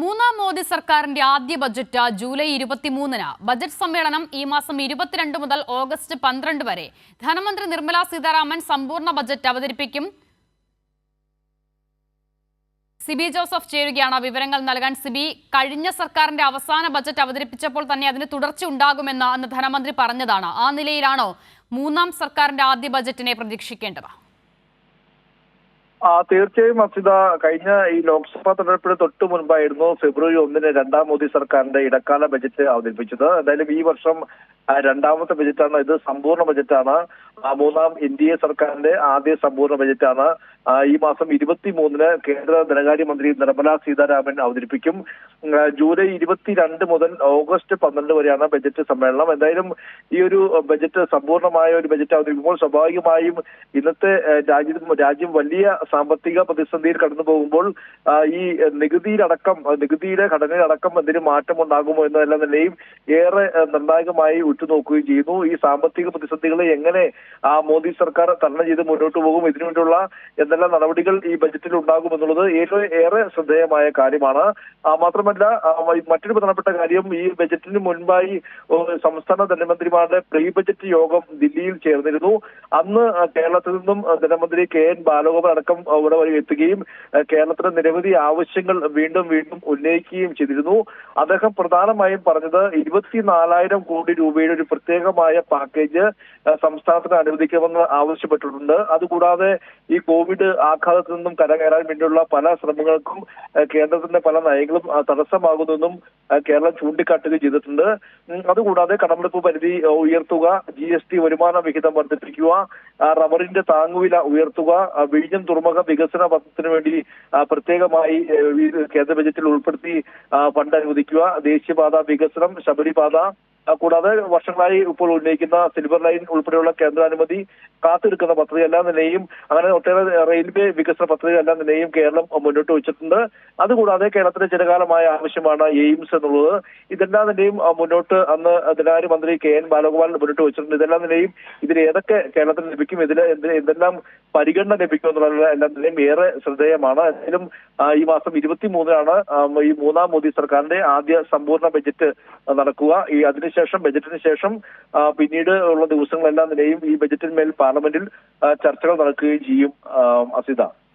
മൂന്നാം മോദി സർക്കാരിന്റെ ആദ്യ ബജറ്റ് ജൂലൈ ഇരുപത്തിമൂന്നിന്. ബജറ്റ് സമ്മേളനം ഈ മാസം ഇരുപത്തിരണ്ട് മുതൽ ഓഗസ്റ്റ് പന്ത്രണ്ട് വരെ. ധനമന്ത്രി നിർമ്മല സീതാരാമൻ സമ്പൂർണ ബജറ്റ് അവതരിപ്പിക്കും. സിബി ജോസഫ് ചേരുകയാണ് വിവരങ്ങൾ നൽകാൻ. സിബി കഴിഞ്ഞ സർക്കാരിന്റെ അവസാന ബജറ്റ് അവതരിപ്പിച്ചപ്പോൾ തന്നെ അതിന് തുടർച്ച ഉണ്ടാകുമെന്ന് അന്ന് ധനമന്ത്രി പറഞ്ഞതാണ്. ആ നിലയിലാണോ മൂന്നാം സർക്കാരിന്റെ ആദ്യ ബജറ്റിനെ പ്രതീക്ഷിക്കേണ്ടത്? ആ തീർച്ചയായും അസിത കഴിഞ്ഞ ഈ ലോക്സഭാ തെരഞ്ഞെടുപ്പിന് തൊട്ട് മുൻപായിരുന്നു ഫെബ്രുവരി ഒന്നിന് രണ്ടാം മോദി സർക്കാരിന്റെ ഇടക്കാല ബജറ്റ് അവതരിപ്പിച്ചത്. എന്തായാലും ഈ വർഷം രണ്ടാമത്തെ ബജറ്റാണ് ഇത് സമ്പൂർണ ബജറ്റാണ്. മൂന്നാം എൻ ഡി എ സർക്കാരിന്റെ ആദ്യ സമ്പൂർണ ബജറ്റാണ്. ഈ മാസം ഇരുപത്തി മൂന്നിന് കേന്ദ്ര ധനകാര്യമന്ത്രി നിർമ്മല സീതാരാമൻ അവതരിപ്പിക്കും. ജൂലൈ ഇരുപത്തിരണ്ട് മുതൽ ഓഗസ്റ്റ് പന്ത്രണ്ട് വരെയാണ് ബജറ്റ് സമ്മേളനം. എന്തായാലും ഈ ഒരു ബജറ്റ് സമ്പൂർണമായ ഒരു ബജറ്റ് അവതരിപ്പിക്കുമ്പോൾ സ്വാഭാവികമായും ഇന്നത്തെ രാജ്യം രാജ്യം വലിയ സാമ്പത്തിക പ്രതിസന്ധിയിൽ കടന്നു പോകുമ്പോൾ ഈ നികുതിയിലടക്കം നികുതിയുടെ ഘടനയിലടക്കം എന്തെങ്കിലും മാറ്റം ഉണ്ടാകുമോ എന്നതെല്ലാം തന്നെയും ഏറെ നിർണായകമായി ഉറ്റുനോക്കുകയും ചെയ്യുന്നു. ഈ സാമ്പത്തിക പ്രതിസന്ധികളെ എങ്ങനെ ആ മോദി സർക്കാർ തരണം ചെയ്ത് മുന്നോട്ട് പോകും ഇതിനുവേണ്ടിയുള്ള എന്തെല്ലാം നടപടികൾ ഈ ബജറ്റിൽ ഉണ്ടാകും എന്നുള്ളത് ഏറെ ഏറെ ശ്രദ്ധേയമായ കാര്യമാണ്. മാത്രമല്ല മറ്റൊരു പ്രധാനപ്പെട്ട കാര്യം ഈ ബജറ്റിന് മുൻപായി സംസ്ഥാന ധനമന്ത്രിമാരുടെ പ്രീ ബജറ്റ് യോഗം ദില്ലിയിൽ ചേർന്നിരുന്നു. അന്ന് കേരളത്തിൽ നിന്നും ധനമന്ത്രി കെ എൻ ബാലഗോപാൽ അടക്കം അവിടെ വഴി എത്തുകയും കേരളത്തിന് നിരവധി ആവശ്യങ്ങൾ വീണ്ടും വീണ്ടും ഉന്നയിക്കുകയും ചെയ്തിരുന്നു. അദ്ദേഹം പ്രധാനമായും പറഞ്ഞത് ഇരുപത്തിനാലായിരം കോടി രൂപയുടെ ഒരു പ്രത്യേകമായ പാക്കേജ് സംസ്ഥാനത്തിന് അനുവദിക്കണമെന്ന് ആവശ്യപ്പെട്ടിട്ടുണ്ട്. അതുകൂടാതെ ഈ കോവിഡ് ആഘാതത്തിൽ നിന്നും കരകയറാൻ വേണ്ടിയുള്ള പല ശ്രമങ്ങൾക്കും കേന്ദ്രത്തിന്റെ പല നയങ്ങളും തടസ്സമാകുന്നതെന്നും കേരളം ചൂണ്ടിക്കാട്ടുകയും ചെയ്തിട്ടുണ്ട്. അതുകൂടാതെ കടമെടുപ്പ് പരിധി ഉയർത്തുക ജി എസ് ടി വരുമാന വിഹിതം വർദ്ധിപ്പിക്കുക റബ്ബറിന്റെ താങ്ങുവില ഉയർത്തുക വിഴിഞ്ഞം തുറമുഖ വികസന പദ്ധതിന് വേണ്ടി പ്രത്യേകമായി കേന്ദ്ര ബജറ്റിൽ ഉൾപ്പെടുത്തി ഫണ്ട് അനുവദിക്കുക. ദേശീയപാത വികസനം ശബരിപാത കൂടാതെ വർഷങ്ങളായി ഇപ്പോൾ ഉന്നയിക്കുന്ന സിൽവർ ലൈൻ ഉൾപ്പെടെയുള്ള കേന്ദ്രാനുമതി കാത്തിരിക്കുന്ന പദ്ധതി എല്ലാ നിലയും അങ്ങനെ ഒട്ടേറെ റെയിൽവേ വികസന പദ്ധതി എല്ലാ നിലയും കേരളം മുന്നോട്ട് വെച്ചിട്ടുണ്ട്. അതുകൂടാതെ കേരളത്തിന്റെ ചിരകാലമായ ആവശ്യമാണ് എയിംസ് എന്നുള്ളത്. ഇതെല്ലാ നിലയും മുന്നോട്ട് അന്ന് ധനകാര്യ മന്ത്രി കെ എൻ ബാലഗോപാൽ മുന്നോട്ട് വെച്ചിട്ടുണ്ട്. ഇതെല്ലാ നിലയും ഇതിൽ ഏതൊക്കെ കേരളത്തിന് ലഭിക്കും ഇതിൽ എന്ത് എന്തെല്ലാം പരിഗണന ലഭിക്കും എന്നുള്ള എല്ലാ നിലയും ഏറെ ശ്രദ്ധേയമാണ്. എന്തായാലും ഈ മാസം ഇരുപത്തി മൂന്നിനാണ് ഈ മൂന്നാം മോദി സർക്കാരിന്റെ ആദ്യ സമ്പൂർണ ബജറ്റ് നടക്കുക. ഈ അതിനുശേഷം ബജറ്റിന് ശേഷം പിന്നീട് ഉള്ള ദിവസങ്ങളെല്ലാം നിലയും ഈ ബജറ്റിന്മേൽ പാർലമെന്റിൽ ചർച്ചകൾ നടക്കുകയും ചെയ്യും അസിത.